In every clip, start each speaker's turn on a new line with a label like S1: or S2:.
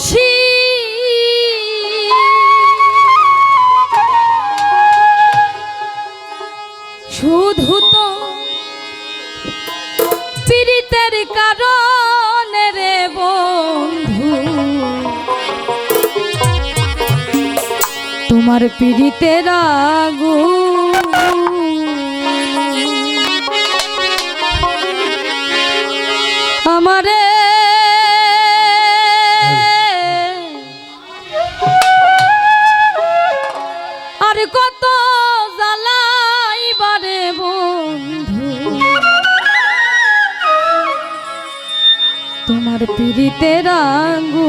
S1: খুশি। শুধু তো পীড়িতের কারণ রে বন্ধু। তোমার পীড়িতের আগু আমারে আমার পিড়িতে রাঙ্গু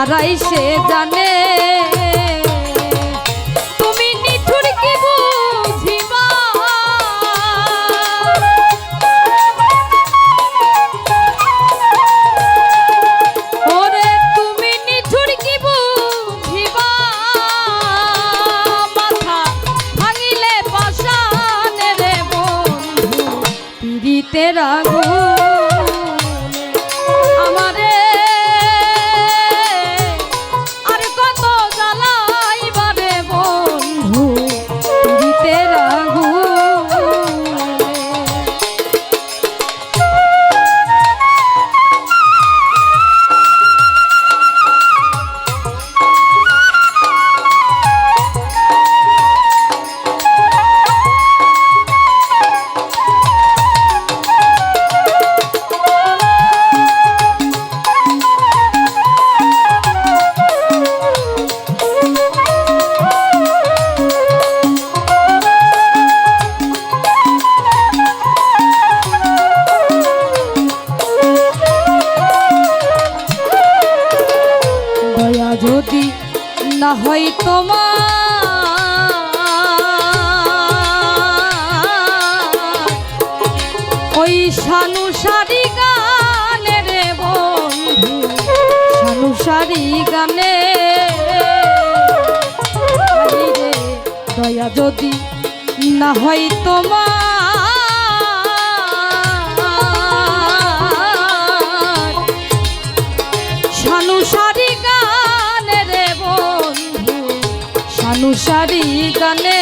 S1: হারাইস হয় তোমার। ওই সানুসারি গানে রে বন্ধু সানুসারি গানে দয়া যদি না হয় তোমার। সানুসারি অনুসারী গানে